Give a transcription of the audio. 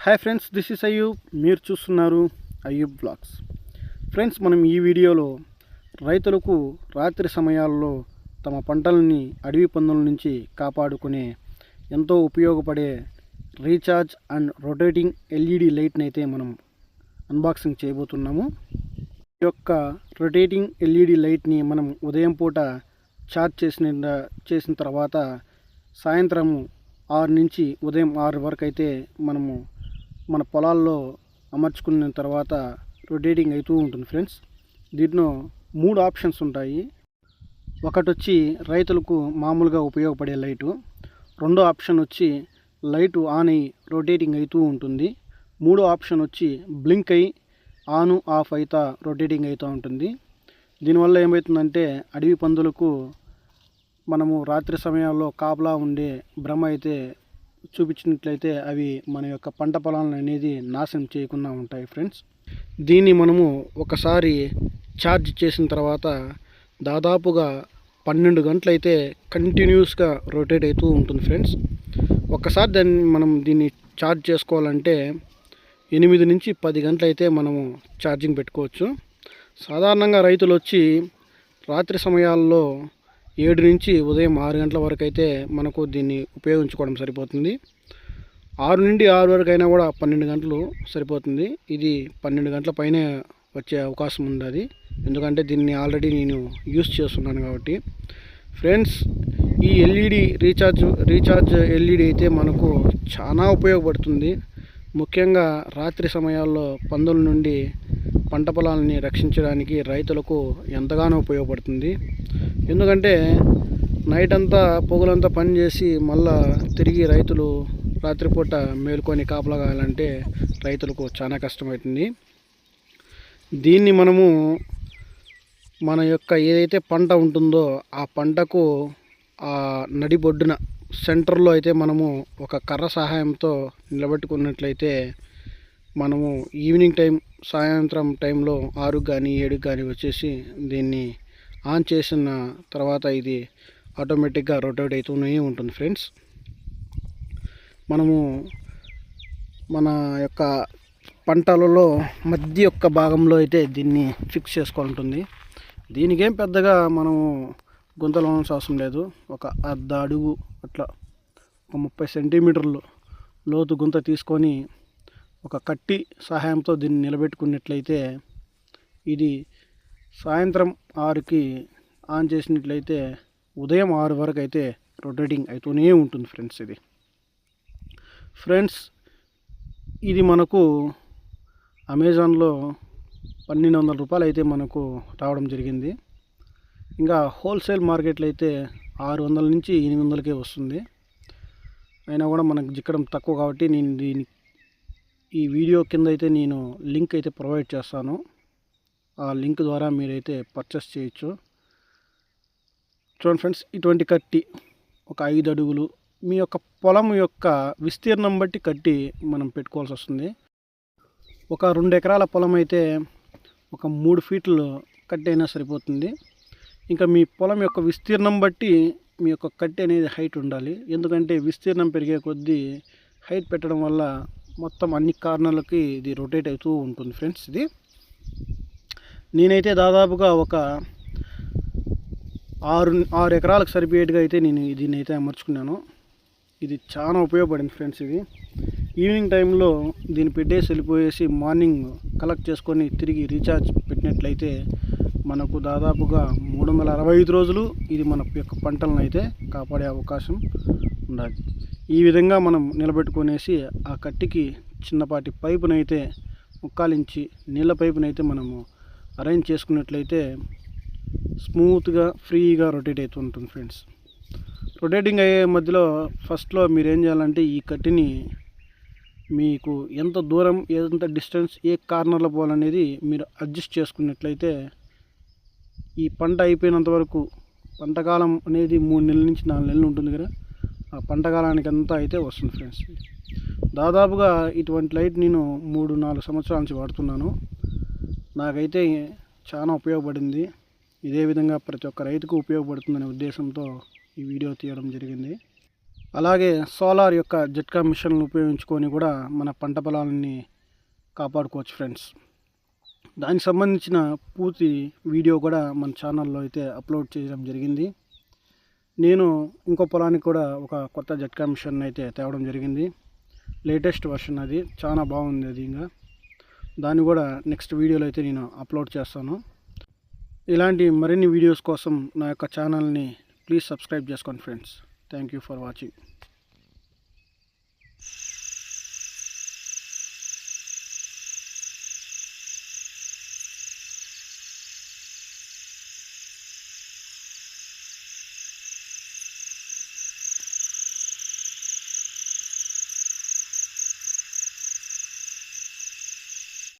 Hi friends this is Ayub. మీరు చూస్తున్నారు Ayub blogs friends మనం ఈ వీడియోలో రైతులకు రాత్రి సమయాల్లో తమ పంటలని అడవి పందుల నుంచి కాపాడుకునే ఎంతో ఉపయోగపడే రీఛార్జ్ అండ్ రొటేటింగ్ ఎల్ఈడి లైట్ని అయితే మనం అన్బాక్సింగ్ చేయబోతున్నాము. ఈ యొక్క రొటేటింగ్ ఎల్ఈడి లైట్ని మనం ఉదయం పూట ఛార్జ్ చేసిన చేసిన తర్వాత సాయంత్రము ఆరు నుంచి ఉదయం ఆరు వరకు అయితే మనము మన పొలాల్లో అమర్చుకున్న తర్వాత రొటేటింగ్ అవుతూ ఉంటుంది ఫ్రెండ్స్ దీంట్లో మూడు ఆప్షన్స్ ఉంటాయి. ఒకటి వచ్చి రైతులకు మామూలుగా ఉపయోగపడే లైటు. రెండో ఆప్షన్ వచ్చి లైటు ఆన్ అయ్యి రొటేటింగ్ అవుతూ ఉంటుంది. మూడో ఆప్షన్ వచ్చి బ్లింక్ అయ్యి ఆను ఆఫ్ అవుతా రొటేటింగ్ అవుతూ ఉంటుంది. దీనివల్ల ఏమవుతుందంటే అడవి పందులకు మనము రాత్రి సమయాల్లో కాపలా ఉండే భ్రమ అయితే చూపించినట్లయితే అవి మన యొక్క పంట పొలాలను అనేది నాశనం చేయకుండా ఉంటాయి ఫ్రెండ్స్. దీన్ని మనము ఒకసారి ఛార్జ్ చేసిన తర్వాత దాదాపుగా పన్నెండు గంటలైతే కంటిన్యూస్గా రొటేట్ అవుతూ ఉంటుంది ఫ్రెండ్స్. ఒక్కసారి దాన్ని మనం దీన్ని ఛార్జ్ చేసుకోవాలంటే ఎనిమిది నుంచి పది గంటలైతే మనము ఛార్జింగ్ పెట్టుకోవచ్చు. సాధారణంగా రైతులు వచ్చి రాత్రి సమయాల్లో ఏడు నుంచి ఉదయం ఆరు గంటల వరకు అయితే మనకు దీన్ని ఉపయోగించుకోవడం సరిపోతుంది. ఆరు నుండి ఆరు వరకు అయినా కూడా పన్నెండు గంటలు సరిపోతుంది. ఇది పన్నెండు గంటల పైనే వచ్చే అవకాశం ఉంది అది ఎందుకంటే దీన్ని ఆల్రెడీ నేను యూస్ చేస్తున్నాను కాబట్టి. ఫ్రెండ్స్ ఈ ఎల్ఈడి రీఛార్జ్ రీఛార్జ్ ఎల్ఈడి అయితే మనకు చాలా ఉపయోగపడుతుంది. ముఖ్యంగా రాత్రి సమయాల్లో పందుల నుండి పంట పొలాలని రక్షించడానికి రైతులకు ఎంతగానో ఉపయోగపడుతుంది. ఎందుకంటే నైట్ అంతా పొగలంతా పని చేసి మళ్ళా తిరిగి రైతులు రాత్రిపూట మేలుకొని కాపలా కాయాలంటే రైతులకు చాలా కష్టమవుతుంది. దీన్ని మనము మన యొక్క ఏదైతే పంట ఉంటుందో ఆ పంటకు ఆ నడిబొడ్డున సెంటర్లో అయితే మనము ఒక కర్ర సహాయంతో నిలబెట్టుకున్నట్లయితే మనము ఈవినింగ్ టైం సాయంత్రం టైంలో ఆరు కానీ ఏడు కానీ వచ్చేసి దీన్ని ఆన్ చేసిన తర్వాత ఇది ఆటోమేటిక్గా రొటేట్ అవుతూనే ఉంటుంది ఫ్రెండ్స్. మనము మన యొక్క పంటలలో మధ్య యొక్క భాగంలో అయితే దీన్ని ఫిక్స్ చేసుకోవాలంటుంది దీనికేం పెద్దగా మనము గుంతలు అవసరం లేదు. ఒక అర్ధ అడుగు అట్లా ఒక ముప్పై సెంటీమీటర్లు లోతు గుంత తీసుకొని ఒక కట్టి సహాయంతో దీన్ని నిలబెట్టుకున్నట్లయితే ఇది సాయంత్రం ఆరుకి ఆన్ చేసినట్లయితే ఉదయం ఆరు వరకు అయితే రొటేటింగ్ అవుతూనే ఉంటుంది ఫ్రెండ్స్ ఇది. ఫ్రెండ్స్ ఇది మనకు అమెజాన్లో పన్నెండు వందల రూపాయలు అయితే మనకు రావడం జరిగింది. ఇంకా హోల్సేల్ మార్కెట్లో అయితే ఆరు వందల నుంచి ఎనిమిది వందలకే వస్తుంది. అయినా కూడా మనకు జిక్కడం తక్కువ కాబట్టి నేను దీని ఈ వీడియో కింద అయితే నేను లింక్ అయితే ప్రొవైడ్ చేస్తాను. ఆ లింక్ ద్వారా మీరైతే పర్చేస్ చేయొచ్చు. చూడండి ఫ్రెండ్స్ ఇటువంటి కట్టి ఒక ఐదు అడుగులు మీ యొక్క పొలం యొక్క విస్తీర్ణం బట్టి కట్టి మనం పెట్టుకోవాల్సి వస్తుంది. ఒక రెండు ఎకరాల పొలం అయితే ఒక మూడు ఫీట్లు కట్టి అయినా సరిపోతుంది. ఇంకా మీ పొలం యొక్క విస్తీర్ణం బట్టి మీ యొక్క కట్టి అనేది హైట్ ఉండాలి. ఎందుకంటే విస్తీర్ణం పెరిగే కొద్దీ హైట్ పెట్టడం వల్ల మొత్తం అన్ని కార్నర్లకి ఇది రొటేట్ అవుతూ ఉంటుంది ఫ్రెండ్స్ ఇది. నేనైతే దాదాపుగా ఒక ఆరు ఆరు ఎకరాలకు సరిపోయేట్టుగా అయితే నేను దీన్ని అయితే అమర్చుకున్నాను. ఇది చాలా ఉపయోగపడింది ఫ్రెండ్స్ ఇది. ఈవినింగ్ టైంలో దీన్ని పెట్టేసి వెళ్ళిపోయేసి మార్నింగ్ కలెక్ట్ చేసుకొని తిరిగి రీఛార్జ్ పెట్టినట్లయితే మనకు దాదాపుగా మూడు వందల అరవై ఐదు రోజులు ఇది మన యొక్క పంటలను అయితే కాపాడే అవకాశం ఉండాలి. ఈ విధంగా మనం నిలబెట్టుకొనేసి ఆ కట్టికి చిన్నపాటి పైపునైతే ముక్కాలించి నీళ్ళ పైపునైతే మనము అరేంజ్ చేసుకున్నట్లయితే స్మూత్గా ఫ్రీగా రొటేట్ అవుతూ ఉంటుంది ఫ్రెండ్స్. రొటేటింగ్ అయ్యే మధ్యలో ఫస్ట్లో మీరు ఏం చేయాలంటే ఈ కట్టిని మీకు ఎంత దూరం ఎంత డిస్టెన్స్ ఏ కార్నర్లో పోవాలనేది మీరు అడ్జస్ట్ చేసుకున్నట్లయితే ఈ పంట అయిపోయినంత వరకు పంటకాలం అనేది మూడు నెలల నుంచి నాలుగు నెలలు ఉంటుంది కదా ఆ పంటకాలానికి అంతా అయితే వస్తుంది ఫ్రెండ్స్. దాదాపుగా ఇటువంటి లైట్ నేను మూడు నాలుగు సంవత్సరాల నుంచి వాడుతున్నాను. నాకైతే చాలా ఉపయోగపడింది. ఇదే విధంగా ప్రతి ఒక్క రైతుకు ఉపయోగపడుతుందనే ఉద్దేశంతో ఈ వీడియో తీయడం జరిగింది. అలాగే సోలార్ యొక్క జట్కా మిషన్లు ఉపయోగించుకొని కూడా మన పంట పొలాలని కాపాడుకోవచ్చు ఫ్రెండ్స్. దానికి సంబంధించిన పూర్తి వీడియో కూడా మన ఛానల్లో అయితే అప్లోడ్ చేయడం జరిగింది. నేను ఇంకో పొలానికి కూడా ఒక కొత్త జట్కా మిషన్ అయితే తేవడం జరిగింది. లేటెస్ట్ వర్షన్ అది. చాలా బాగుంది అది ఇంకా. దాన్ని కూడా నెక్స్ట్ వీడియోలో అయితే నేను అప్లోడ్ చేస్తాను. ఇలాంటి మరిన్ని వీడియోస్ కోసం నా యొక్క ఛానల్ని ప్లీజ్ సబ్స్క్రైబ్ చేసుకోండి friends. Thank you for watching.